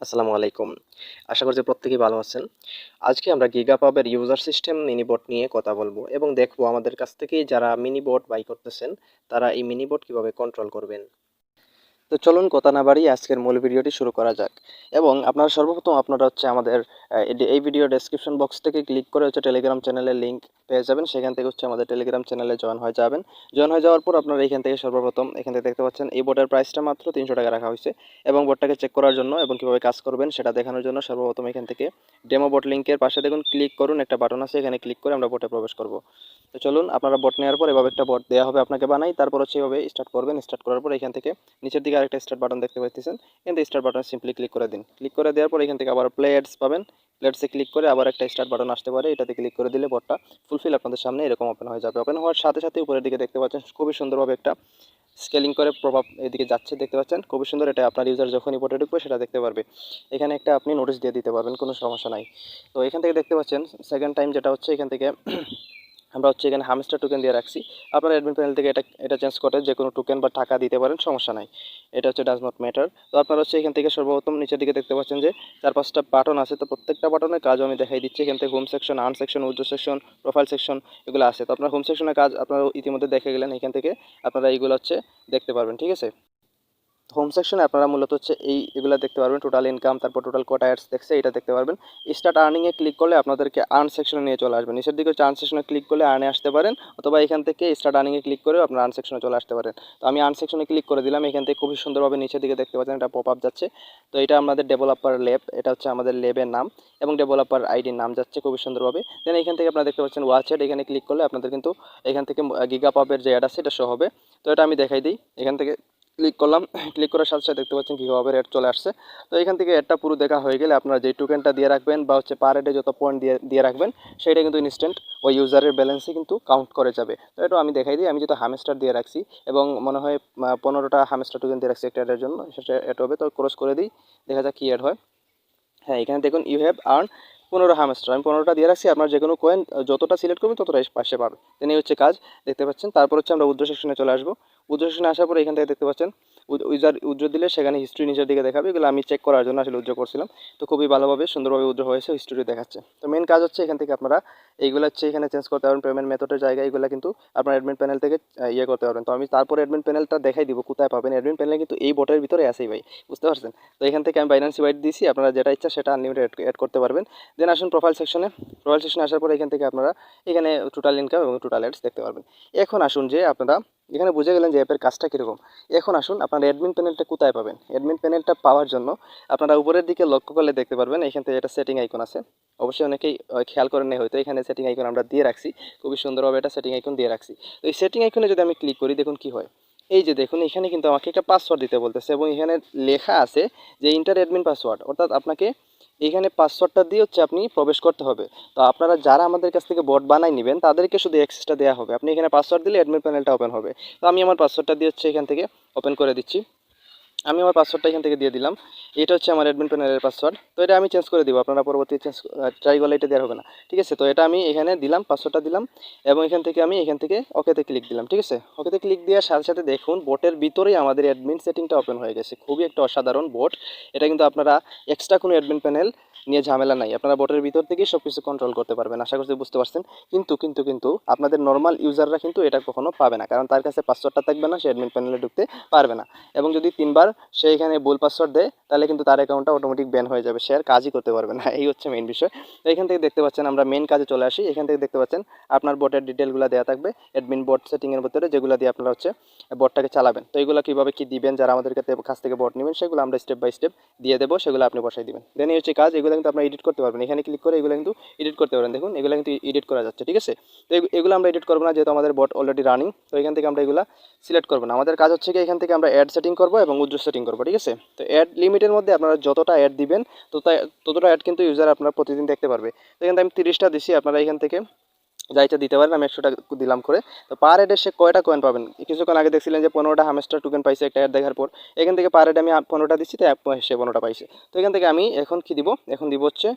আসসালামু আলাইকুম। আশা করছি প্রত্যেকেই ভালো আছেন। আজকে আমরা গিগাপাবের ইউজার সিস্টেম মিনিবট নিয়ে কথা বলব এবং দেখব আমাদের কাছ থেকে যারা মিনিবট বাই করতেছেন, তারা এই মিনিবট কীভাবে কন্ট্রোল করবেন। তো চলুন কথা না বাড়িয়ে আজকের মূল ভিডিওটি শুরু করা যাক। এবং আপনারা সর্বপ্রথম আপনারা হচ্ছে আমাদের এই- ভিডিও ডেসক্রিপশন বক্স থেকে ক্লিক করে হচ্ছে টেলিগ্রাম চ্যানেলের লিঙ্ক পেয়ে যাবেন। সেখান থেকে হচ্ছে আমাদের টেলিগ্রাম চ্যানেলে জয়েন হয়ে যাবেন। জয়েন হয়ে যাওয়ার পর আপনারা এখান থেকে সর্বপ্রথম এখান থেকে দেখতে পাচ্ছেন এই বোর্ডের প্রাইসটা মাত্র তিনশো টাকা রাখা হয়েছে এবং বোর্ডটাকে চেক করার জন্য এবং কীভাবে কাজ করবেন সেটা দেখানোর জন্য সর্বপ্রথম এখান থেকে ডেমো বোট লিঙ্কের পাশে দেখুন ক্লিক করুন, একটা বাটন আছে, এখানে ক্লিক করে আমরা বোটে প্রবেশ করব। তো চলুন আপনারা বট নেওয়ার পর এভাবে একটা বট দেওয়া হবে আপনাকে বানাই, তারপর হচ্ছে এভাবে স্টার্ট করবেন। স্টার্ট করার পর এখান থেকে নিচের দিকে আরেকটা স্টার্ট বাটন দেখতে পাচ্ছেন কিন্তু স্টার্ট বাটন সিম্পলি ক্লিক করে দিন। ক্লিক করে দেওয়ার পর এখান থেকে আবার প্লে অ্যাডস পাবেন প্লেটসে ক্লিক করে আবার একটা স্টার্ট বাটন আসতে পারে। এটাতে ক্লিক করে দিলে বটটা ফুলফিল আপনাদের সামনে এরকম ওপেন হয়ে যাবে। ওপেন হওয়ার সাথে সাথে উপরের দিকে দেখতে পাচ্ছেন খুবই সুন্দরভাবে একটা স্কেলিং করে প্রভাব এদিকে যাচ্ছে দেখতে পাচ্ছেন। খুবই সুন্দর এটা আপনার ইউজার যখনই বোটে ঢুকবে সেটা দেখতে পারবে। এখানে একটা আপনি নোটিশ দিয়ে দিতে পারবেন, কোনো সমস্যা নাই। তো এখান থেকে দেখতে পাচ্ছেন সেকেন্ড টাইম যেটা হচ্ছে, এখান থেকে আমরা হচ্ছে এখানে হামস্টার টোকেন দিয়ে রাখছি। আপনার অ্যাডমিন প্যানেল থেকে এটা এটা চেঞ্জ করে যে কোনো টোকেন বা টাকা দিতে পারেন, সমস্যা নাই। এটা হচ্ছে ডাজ নট ম্যাটার তো আপনারা হচ্ছে এখান থেকে সর্বপ্রথম নিচের দিকে দেখতে পাচ্ছেন যে চার পাঁচটা বাটন আছে। তো প্রত্যেকটা বাটনের কাজও আমি দেখাই দিচ্ছি। এখান থেকে হোম সেকশন আর্ন সেকশন উজ্জ্ব সেকশন প্রোফাইল সেকশন এগুলো আছে। তো আপনার হোম সেকশনের কাজ আপনারা ইতিমধ্যে দেখে গেলেন। এখান থেকে আপনারা এইগুলো হচ্ছে দেখতে পারবেন। ঠিক আছে? হোম সেকশনে আপনারা মূলত হচ্ছে এই এগুলো দেখতে পারবেন টোটাল ইনকাম তারপর টোটাল কটা অ্যাডস দেখছে, এটা দেখতে পারবেন। স্টার্ট আর্নিংয়ে ক্লিক করলে আপনাদেরকে আর্ন সেকশনে নিয়ে চলে আসবেন। নিচের দিকে হচ্ছে আর্ন সেকশনে ক্লিক করলে আর্নে আসতে পারেন, অথবা এখান থেকে স্টার্ট আর্নিংয়ে ক্লিক করে আপনার আর্ন সেকশনে চলে আসতে পারেন। তো আমি আর্ন সেকশনে ক্লিক করে দিলাম, এখান থেকে খুবই সুন্দরভাবে নিচের দিকে দেখতে পাচ্ছেন, এটা পপ আপ যাচ্ছে। তো এটা আমাদের ডেভেলপার ল্যাব এটা হচ্ছে আমাদের ল্যাবের নাম, এবং ডেভেলপার আইডির নাম যাচ্ছে খুবই সুন্দরভাবে। দেন এখান থেকে আপনারা দেখতে পাচ্ছেন ওয়াচ এখানে ক্লিক করলে আপনাদের কিন্তু এখান থেকে গিগা পাবের যে অ্যাড আছে, এটা শো হবে। তো এটা আমি দেখাই দিই, এখান থেকে ক্লিক করলাম ক্লিক করার সাথে সাথে দেখতে পাচ্ছেন কীভাবে রেট চলে আসছে। তো এখান থেকে এডটা পুরো দেখা হয়ে গেলে আপনারা যে টোকেনটা দিয়ে রাখবেন বা হচ্ছে পার হেডে যত পয়েন্ট দিয়ে দিয়ে রাখবেন সেটা কিন্তু ইনস্ট্যান্ট ওই ইউজারের ব্যালেন্সে কিন্তু কাউন্ট করে যাবে। তো এটা আমি দেখাই দিই, আমি যেহেতু হামেস্টার দিয়ে রাখছি এবং মনে হয় পনেরোটা হামেস্টার টোকেন দিয়ে রাখছি একটা অ্যাডের জন্য, সেটা অ্যাড হবে। তো ক্রস করে দিই, দেখা যাক কী অ্যাড হয়। হ্যাঁ এখানে দেখুন ইউ হ্যাভ আর্ন পনেরো হামেস্টার আমি পনেরোটা দিয়ে রাখছি, আপনার যে কোনো কয়েন যতটা সিলেক্ট করবেন ততটাই পাশে পাবে। দেন এই হচ্ছে কাজ, দেখতে পাচ্ছেন। তারপর হচ্ছে আমরা উদ্র সেকশনে চলে আসব। সেকশনে আসার পরে এখান থেকে দেখতে পাচ্ছেন উইজার উজ্জ্ব দিলে সেখানে হিস্ট্রি নিচের দিকে দেখাবে, এগুলো আমি চেক করার জন্য আসলে উজ্জ্ব করছিলাম। তো খুবই ভালোভাবে, সুন্দরভাবে উজ্জ্ব হয়েছে হিস্ট্রি দেখাচ্ছে। তো মেন কাজ হচ্ছে এখান থেকে আপনারা এইগুলো হচ্ছে এখানে চেঞ্জ করতে পারবেন পেমেন্ট মেথডের জায়গায় এগুলো কিন্তু আপনার অ্যাডমিন প্যানেল থেকে ইয়ে করতে পারবেন। তো আমি তারপরে অ্যাডমিন প্যানেলটা দেখাই দিব, কোথায় পাবেন। অ্যাডমিন প্যানেল কিন্তু এই বটের ভিতরে আসেই ভাই, বুঝতে পারছেন? তো এখান থেকে আমি বাইন্যান্সি ওয়াইট দিয়েছি আপনারা যেটা ইচ্ছা সেটা আনলিমিটেড অ্যাড করতে পারবেন। দেন আসুন প্রোফাইল সেকশনে প্রোফাইল সেকশনে আসার পর এখান থেকে আপনারা এখানে টোটাল ইনকাম এবং টোটাল অ্যাডস দেখতে পারবেন। এখন আসুন যে আপনারা এখানে বুঝে গেলেন যে অ্যাপের কাজটা কীরকম। এখন আসুন, আপনার অ্যাডমিন প্যানেলটা কোথায় পাবেন? অ্যাডমিন প্যানেলটা পাওয়ার জন্য আপনারা উপরের দিকে লক্ষ্য করলে দেখতে পারবেন, এখান থেকে এটা সেটিং আইকন আছে। অবশ্যই অনেকেই খেয়াল করেন নাই হয়তো, এখানে সেটিং আইকন আমরা দিয়ে রাখছি। খুবই সুন্দরভাবে এটা সেটিং আইকন দিয়ে রাখছি। তো এই সেটিং আইকনে যদি আমি ক্লিক করি, দেখুন কি হয়? এই যে দেখুন, এখানে কিন্তু আমাকে একটা পাসওয়ার্ড দিতে বলতেছে এবং এখানে লেখা আছে যে ইন্টার অ্যাডমিন পাসওয়ার্ড অর্থাৎ আপনাকে এখানে পাসওয়ার্ডটা দিয়ে হচ্ছে আপনি প্রবেশ করতে হবে। তো আপনারা যারা আমাদের কাছ থেকে বট বানাই নেবেন, তাদেরকে শুধু অ্যাক্সেসটা দেওয়া হবে। আপনি এখানে পাসওয়ার্ড দিলে অ্যাডমিট প্যানেলটা ওপেন হবে। তো আমি আমার পাসওয়ার্ডটা দিয়ে হচ্ছে এখান থেকে ওপেন করে দিচ্ছি। আমি আমার পাসওয়ার্ডটা এখান থেকে দিয়ে দিলাম। এটা হচ্ছে আমার অ্যাডমিন প্যানেলের পাসওয়ার্ড তো এটা আমি চেঞ্জ করে দিব, আপনারা পরবর্তী চেঞ্জ ট্রাই করলে এটা দেওয়া হবে না। ঠিক আছে? তো এটা আমি এখানে দিলাম পাসওয়ার্ডটা দিলাম, এবং এখান থেকে আমি এখান থেকে ওকেতে ক্লিক দিলাম। ঠিক আছে? ওকেতে ক্লিক দেওয়ার সাথে সাথে দেখুন বোটের ভিতরেই আমাদের অ্যাডমিন সেটিংটা ওপেন হয়ে গেছে। খুবই একটা অসাধারণ বোট এটা কিন্তু আপনারা এক্সট্রা কোনো অ্যাডমিন প্যানেল নিয়ে ঝামেলা নাই। আপনারা বোটের ভিতর থেকেই সব কিছু কন্ট্রোল করতে পারবেন, আশা করছি বুঝতে পারছেন। কিন্তু কিন্তু কিন্তু আপনাদের নর্মাল ইউজাররা কিন্তু এটা কখনো পাবে না। কারণ তার কাছে পাসওয়ার্ডটা থাকবে না, সে অ্যাডমিন প্যানেলে ঢুকতে পারবে না। এবং যদি তিনবার সে এখানে ভুল পাসওয়ার্ড দেয়, তাহলে কিন্তু তার অ্যাকাউন্টটা অটোমেটিক ব্যান হয়ে যাবে। সে আর কাজই করতে পারবে না। এই হচ্ছে মেইন বিষয়। তো এখান থেকে দেখতে পাচ্ছেন, আমরা মেন কাজে চলে আসি। এখান থেকে দেখতে পাচ্ছেন, আপনার বোটের ডিটেলগুলো দেওয়া থাকবে। অ্যাডমিন বোট সেটিংয়ের ভিতরে যেগুলো দিয়ে আপনারা হচ্ছে বোটটাকে চালাবেন। তো এগুলো কীভাবে কী দিবেন, যারা আমাদের কাছে কাছ থেকে বোট নেবেন, সেগুলো আমরা স্টেপ বাই স্টেপ দিয়ে দেবো, সেগুলো আপনি বসাই দেবেন। দেন এই হচ্ছে কাজ। এগুলো কিন্তু আপনারা এডিট করতে পারবেন। এখানে ক্লিক করে এগুলো কিন্তু এডিট করতে পারেন দেখুন, এগুলো কিন্তু এডিট করা যাচ্ছে, ঠিক আছে? তো এগু- এগুলো আমরা এডিট করব না, যেহেতু আমাদের বট অলরেডি রানিং তো এখান থেকে আমরা এগুলো সিলেক্ট করব না। আমাদের কাজ হচ্ছে কি, এখান থেকে আমরা অ্যাড সেটিং করব এবং উজ্জ্বল সেটিং করব, ঠিক আছে? তো অ্যাড লিমিটের মধ্যে আপনারা যতটা অ্যাড দিবেন ততটা ততটা অ্যাড কিন্তু ইউজার আপনারা প্রতিদিন দেখতে পারবে। তো এখান থেকে আমি তিরিশটা দিছি, আপনারা এখান থেকে যা ইচ্ছা দিতে পারেন, আমি একশো টাকা দিলাম করে। তো পার হেডে সে কয়টা কয়েন পাবেন? কিছুক্ষণ আগে দেখছিলেন যে পনেরোটা হামেস্টার টোকেন পাইছে একটা অ্যাড দেখার পর। এখান থেকে পার হেডে আমি পনেরোটা দিচ্ছি, তো সে পনেরোটা পাইছে। তো এখান থেকে আমি এখন কি দিব? এখন দিব হচ্ছে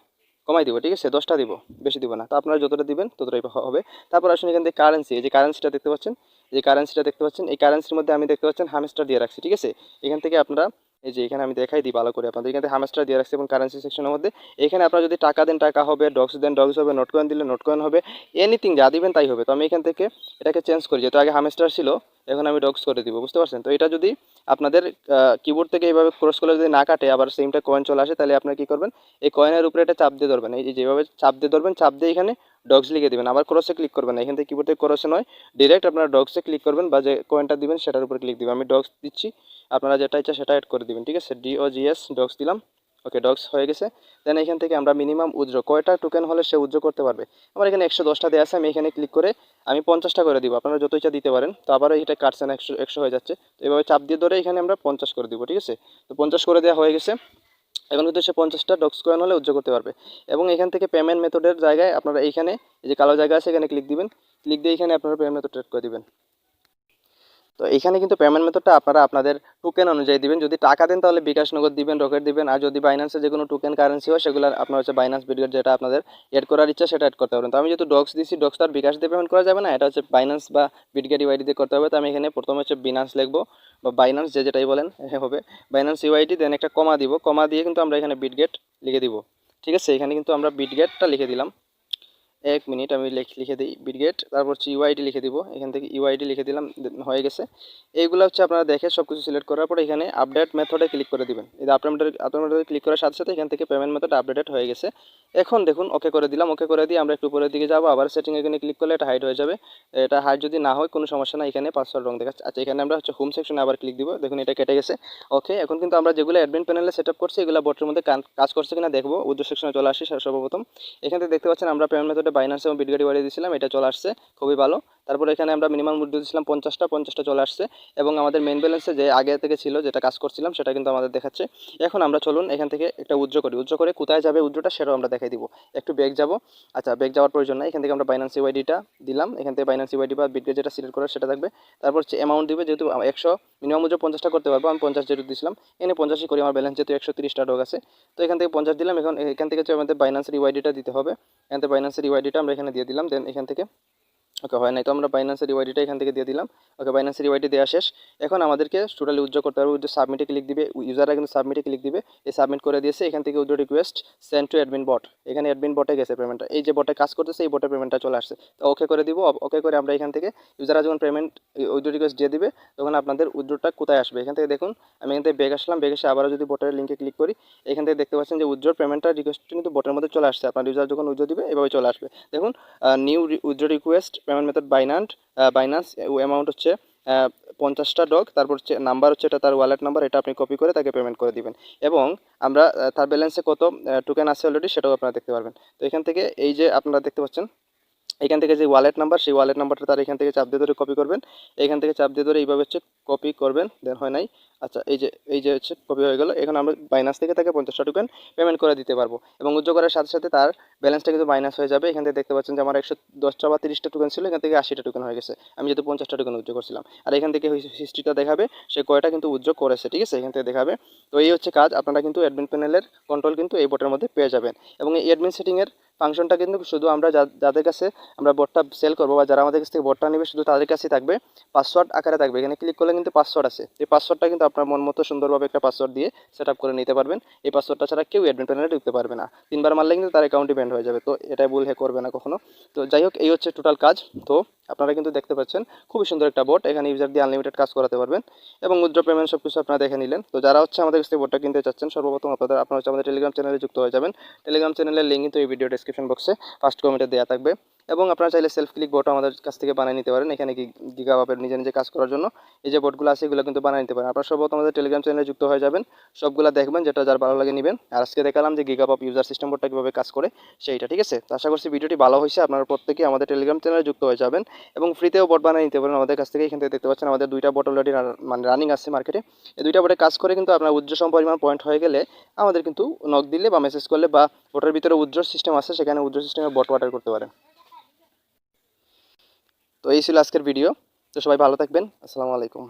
কমাই দিব, ঠিক আছে? দশটা দিব, বেশি দিব না। তো আপনারা যতটা দিবেন, ততটাই হবে। তারপর আসুন এখান থেকে কারেন্সি এই যে কারেন্সিটা দেখতে পাচ্ছেন যে কারেন্সিটা দেখতে পাচ্ছেন, এই কারেন্সির মধ্যে আমি দেখতে পাচ্ছেন হামেস্টার দিয়ে রাখছি, ঠিক আছে? এখান থেকে আপনারা এই যে এখানে আমি দেখাই দিই ভালো করে আপনাদের। এখানে হামেস্টার দিয়ে রাখছি এবং কারেন্সি সেকশনের মধ্যে। এখানে আপনারা যদি টাকা দেন, টাকা হবে ডগস দেন ডগস হবে নোট কয়েন দিলে নোট কয়েন হবে এনিথিং যা দিবেন তাই হবে। তো আমি এখান থেকে এটাকে চেঞ্জ করি। যেহেতু আগে হামেস্টার ছিল এখন আমি ডগস করে দিব, বুঝতে পারছেন? তো এটা যদি আপনাদের কিবোর্ড থেকে এইভাবে ক্রস করলে যদি না কাটে, আবার সেমটা কয়েন চলে আসে, তাহলে আপনারা কী করবেন? এই কয়েনের উপরে এটা চাপ দিয়ে ধরবেন। এই যেভাবে চাপ দিয়ে ধরবেন, চাপ দিয়ে এখানে ডগস লিখে দিবেন। আবার ক্রসে ক্লিক করবেন এখান থেকে কিবোর্ড থেকে ক্রসে নয় ডিরেক্ট আপনারা ডগসে ক্লিক করবেন বা যে কয়েনটা দিবেন, সেটার উপরে ক্লিক দিবেন। আমি ডগস দিচ্ছি, আপনারা যেটা ইচ্ছা সেটা অ্যাড করে দিবেন, ঠিক আছে? ডি ও জিএস ডগস দিলাম। ওকে ডগস হয়ে গেছে। দেন এখান থেকে আমরা মিনিমাম উজ্জ্ব কয়টা টোকেন হলে সে উজ্জ্ব করতে পারবে? আমার এখানে একশো দশটা দেওয়া আছে, আমি এখানে ক্লিক করে আমি পঞ্চাশটা করে দিব। আপনারা যত ইচ্ছা দিতে পারেন। তো আবার এটা কাটছেন একশো একশো হয়ে যাচ্ছে। তো এভাবে চাপ দিয়ে ধরে এখানে আমরা পঞ্চাশ করে দিব, ঠিক আছে? তো পঞ্চাশ করে দেওয়া হয়ে গেছে। এখন কিন্তু সে পঞ্চাশটা ডক্স কয়েন হলে উজ্জ্ব করতে পারবে। এবং এখান থেকে পেমেন্ট মেথডের জায়গায় আপনারা এইখানে, এই যে কালো জায়গা আছে, এখানে ক্লিক দিবেন। ক্লিক দিয়ে এখানে আপনারা পেমেন্ট মেথড ট্রেড করে দিবেন। তো এখানে কিন্তু পেমেন্ট মেথডটা আপনারা আপনাদের টোকেন অনুযায়ী দিবেন। যদি টাকা দেন তাহলে বিকাশ নগদ দিবেন রকেট দিবেন, আর যদি বাইন্যান্সে যে কোনো টোকেন কারেন্সি হয়, সেগুলো আপনার হচ্ছে বাইন্যান্স বিটগেট যেটা আপনাদের এড করার ইচ্ছা, সেটা এড করতে পারেন। তো আমি যেহেতু ডক্স দিচ্ছি ডক্স তার বিকাশ দিয়ে পেমেন্ট করা যাবে না, এটা হচ্ছে বাইন্যান্স বা বিটগেট ইউআইডি দিয়ে করতে হবে। তো আমি এখানে প্রথমে হচ্ছে বিনান্স লিখব, বা বাইন্যান্স যে যেটাই বলেন হবে। বাইন্যান্স ইউআইডি দেন একটা কমা দিব। কমা দিয়ে কিন্তু আমরা এখানে বিটগেট লিখে দিব। ঠিক আছে? এখানে কিন্তু আমরা বিটগেটটা লিখে দিলাম। এক মিনিট আমি লিখে দিই বিটগেট তারপর হচ্ছে ইউআইডি লিখে দিব, এখান থেকে ইউআইডি লিখে দিলাম হয়ে গেছে। এইগুলো হচ্ছে আপনারা দেখে সব কিছু সিলেক্ট করার পরে এখানে আপডেট মেথডে ক্লিক করে দিবেন। এই আপডেট আপডেট ক্লিক করার সাথে সাথে এখান থেকে পেমেন্ট মেথড আপডেটেড হয়ে গেছে। এখন দেখুন ওকে করে দিলাম ওকে করে দিয়ে আমরা একটু উপরের দিকে যাব, আবার সেটিং এখানে ক্লিক করলে এটা হাইড হয়ে যাবে। এটা হাইড যদি না হয়, কোনো সমস্যা না এখানে পাসওয়ার্ড রং দেখাচ্ছে। আচ্ছা এখানে আমরা হচ্ছে হোম সেকশনে আবার ক্লিক দিব, দেখুন এটা কেটে গেছে। ওকে এখন কিন্তু আমরা যেগুলো অ্যাডমিন প্যানেলে সেট আপ করছি, এগুলো বটের মধ্যে কাজ করছে কিনা দেখব উদ্যোগ সেকশনে চলে আসি সর্বপ্রথম। এখান থেকে দেখতে পাচ্ছেন আমরা পেমেন্ট মেথডে বাইন্যান্স এবং বিটগাড়ি বাড়িয়ে দিয়েছিলাম এটা চলে আসছে খুবই ভালো। তারপরে এখানে আমরা মিনিমাম মুদ্রা দিয়েছিলাম পঞ্চাশটা পঞ্চাশটা চলে আসছে এবং আমাদের মেন ব্যালেন্সে যে আগে থেকে ছিল যেটা কাজ করছিলাম সেটা কিন্তু আমাদের দেখাচ্ছে। এখন আমরা চলুন এখান থেকে একটা উজ্জ্ব করি। উজ্জ্ব করে কোথায় যাবে উজ্জ্বটা সেটাও আমরা দেখাই দিব। একটু ব্যাগ যাব। আচ্ছা ব্যাগ যাওয়ার প্রয়োজন নাই। এখান থেকে আমরা বাইন্যান্স ইউআইডিটা দিলাম। এখান থেকে বাইন্যান্স ইউআইডি বা বিটগে যেটা সিলেক্ট করার সেটা থাকবে। তারপর হচ্ছে অ্যামাউন্ট দিবে। যেহেতু একশো মিনিমাম উজ্জ্ব পঞ্চাশটা করতে পারব। আমি পঞ্চাশ যেহেতু দিয়েছিলাম এনে পঞ্চাশই করি। আমার ব্যালেন্স যেহেতু একশো তিরিশটা ডগ আছে। তো এখান থেকে পঞ্চাশ দিলাম। এখন এখান থেকে হচ্ছে আমাদের বাইন্যান্সের ইউআইডিটা দিতে হবে। এখান থেকে বাইন্যান্সের ইউআইডিটা আমরা এখানে দিয়ে দিলাম। দেন এখান থেকে ওকে হয় নাই। তো আমরা বাইন্যান্সের ইউআইডিটা এখান থেকে দিয়ে দিলাম। ওকে বাইন্যান্সের ইউআইডি দেওয়া শেষ। এখন আমাদেরকে টোটালি উজ্জ্ব করতে হবে। উজ্জ্ব সাবমিটে ক্লিক দিবে। ইউজাররা কিন্তু সাবমিটে ক্লিক দিবে। এই সাবমিট করে দিয়েছে। এখান থেকে উজ্জ্ব request send to admin bot এখানে অ্যাডমিন বটে গেছে পেমেন্টটা এই যে বটে কাজ করতেছে, এই বটের পেমেন্টটা চলে আসছে। তো ওকে করে দিব। ওকে করে আমরা এখান থেকে ইউজাররা যখন পেমেন্ট উজ্জ্ব রিকোয়েস্ট দিয়ে দিবে, তখন আপনাদের উজ্জ্বটা কোথায় আসবে? এখান থেকে দেখুন, আমি এখান থেকে বেগ আসলাম। বেগ এসে আবারও যদি বটের লিঙ্কে ক্লিক করি, এখান থেকে দেখতে পাচ্ছেন যে উজ্জ্বর পেমেন্টটা রিকোয়েস্ট কিন্তু বটের মধ্যে চলে আসছে। আপনার ইউজার যখন উজ্জ্ব দিবে, এভাবে চলে আসবে। দেখুন new উজ্জ্ব request payment method Binance Binance amount হচ্ছে পঞ্চাশটা ডগ তারপর হচ্ছে নাম্বার হচ্ছে এটা তার ওয়ালেট নাম্বার এটা আপনি কপি করে তাকে পেমেন্ট করে দিবেন। এবং আমরা তার ব্যালেন্সে কত টোকেন আছে অলরেডি সেটাও আপনারা দেখতে পারবেন। তো এখান থেকে এই যে আপনারা দেখতে পাচ্ছেন এখান থেকে যে ওয়ালেট নাম্বার সেই ওয়ালেট নাম্বারটা তার এখান থেকে চাপ দিয়ে ধরে কপি করবেন। এখান থেকে চাপ দিয়ে ধরে এইভাবে হচ্ছে কপি করবেন দেন হয় নাই। আচ্ছা এই যে এই যে হচ্ছে কপি হয়ে গেল। এখন আমরা বাইনাস থেকে তাকে পঞ্চাশটা টোকেন পেমেন্ট করে দিতে পারব। এবং উদ্যোগ করার সাথে সাথে তার ব্যালেন্সটা কিন্তু মাইনাস হয়ে যাবে। এখান থেকে দেখতে পাচ্ছেন যে আমার একশো দশটা বা তিরিশটা টোকেন ছিল, এখান থেকে আশিটা টোকেন হয়ে গেছে। আমি যেহেতু পঞ্চাশটা টোকেন উদ্যোগ করছিলাম। আর এখান থেকে হিস্ট্রিটা দেখাবে, সে কয়টা কিন্তু উদ্যোগ করেছে, ঠিক আছে? এখান থেকে দেখাবে। তো এই হচ্ছে কাজ। আপনারা কিন্তু অ্যাডমিন প্যানেলের কন্ট্রোল কিন্তু এই বোটের মধ্যে পেয়ে যাবেন। এবং এই অ্যাডমিন সেটিংয়ের ফাংশনটা কিন্তু শুধু আমরা যাদের কাছে আমরা বোর্ডটা সেল করব বা যারা আমাদের কাছ থেকে বোর্ডটা নেবে, শুধু তাদের কাছেই থাকবে। পাসওয়ার্ড আকারে থাকবে। এখানে ক্লিক করলে কিন্তু পাসওয়ার্ড আছে এই পাসওয়ার্ডটা কিন্তু আপনার মন মতো সুন্দরভাবে একটা পাসওয়ার্ড দিয়ে সেট আপ করে নিতে পারবেন। এই পাসওয়ার্ডটা ছাড়া কেউ অ্যাডমিন প্যানেলে ঢুকতে পারবে না। তিনবার মারলে কিন্তু তার অ্যাকাউন্টই ব্যান্ড হয়ে যাবে। তো এটাই ভুল হে করবে না কখনো। তো যাই হোক, এই হচ্ছে টোটাল কাজ। তো আপনারা কিন্তু দেখতে পাচ্ছেন, খুবই সুন্দর একটা বোট এখানে ইউজার দিয়ে আনলিমিটেড কাজ করাতে পারবেন এবং উদ্র পেমেন্ট সব কিছু আপনারা দেখে নিলেন। তো যারা হচ্ছে আমাদের কাছে বোটটা কিনতে চাচ্ছেন, সর্বপ্রথম আপনাদের, আপনারা হচ্ছে আমাদের টেলিগ্রাম চ্যানেলে যুক্ত হয়ে যাবেন। টেলিগ্রাম চ্যানেলের লিঙ্ক কিন্তু এই ভিডিও ডিসক্রিপশন বক্সে ফার্স্ট কমেন্টে দেওয়া থাকবে। এবং আপনারা চাইলে সেলফ ক্লিক বোট আমাদের কাছ থেকে বানিয়ে নিতে পারেন। এখানে গিগাবাপের নিজে নিজে কাজ করার জন্য এই যে বোটগুলো আছে, এগুলো কিন্তু বানিয়ে নিতে পারেন। আপনারা সর্বপ্রথম আমাদের টেলিগ্রাম চ্যানেলে যুক্ত হয়ে যাবেন। সবগুলো দেখবেন, যেটা যার ভালো লাগে নেবেন। আর আজকে দেখালাম যে গিগাবাপ ইউজার সিস্টেম বোর্ডটা কীভাবে কাজ করে, সেইটা, ঠিক আছে? আশা করছি ভিডিওটি ভালো হয়েছে। আপনারা প্রত্যেকেই আমাদের টেলিগ্রাম চ্যানেলে যুক্ত হয়ে যাবেন এবং ফ্রিতেও বোট বানিয়ে নিতে পারেন। আমাদের কাছ থেকে এখান থেকে দেখতে পাচ্ছেন, আমাদের দুইটা বোট অলরেডি মানে রানিং আছে মার্কেটে এই দুইটা বোটে কাজ করে কিন্তু আপনার উজ্জ্বল পরিমাণ পয়েন্ট হয়ে গেলে আমাদের কিন্তু নক দিলে বা মেসেজ করলে বা বোটের ভিতরে উজ্জ্বল সিস্টেম আছে, সেখানে উজ্জ্বল সিস্টেমে বট ওয়াটার করতে পারেন। তো এই ছিল আজকের ভিডিও তো সবাই ভালো থাকবেন। আসসালামু আলাইকুম।